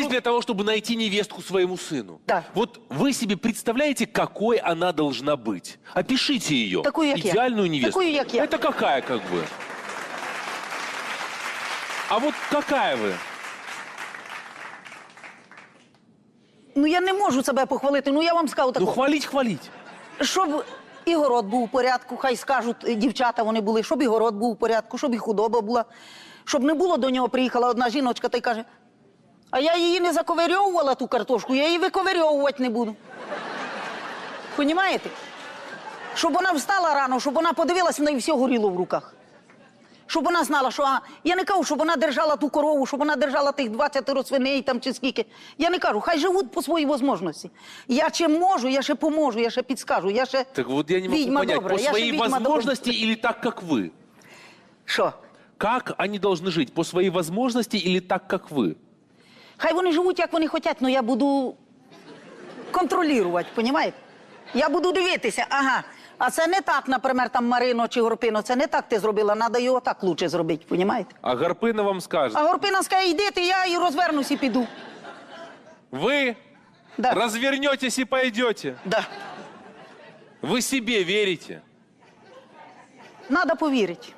здесь для того, чтобы найти невестку своему сыну. Да. Вот вы себе представляете, какой она должна быть? Опишите ее. Такую, як я. Идеальную невесту. Такую, як я. Это какая, как бы? А вот какая вы? Ну я не можу себе похвалити. Ну я вам скажу Ну, таку. хвалить, хвалить. Щоб і город був у порядку, хай скажуть е, дівчата вони були, щоб і город був у порядку, щоб і худоба була. Щоб не було до нього, приїхала одна жіночка та й каже: а я її не заковирьовувала ту картошку, я її виковирьовувати не буду. Понімаєте? Щоб вона встала рано, щоб вона подивилася, в неї все горіло в руках. Щоб вона знала, що а, я не кажу, щоб вона держала ту корову, щоб вона держала тих 20 свиней там чи скільки. Я не кажу, хай живуть по своїй можливості. Я чим можу, я ще поможу, я ще підскажу, я ще Так вот я не могу відьма понять, добра, по я ще своей відьма добра. возможности или так, как вы? Що? Как они должны жить? По своей возможности или так, как вы? Хай вони живуть, як вони хочуть, але я буду контролювати, понімаєте? Я буду дивитися, ага. А це не так, наприклад, там Марино чи Горпино, це не так ти зробила, треба його так лучше зробити, понімаєте? А Гарпына вам скажет, А Горпина скаже, йди ти, я і розвернусь і піду. вы Да. развернетесь и пойдете. Да. Вы себе верите. Надо повірити.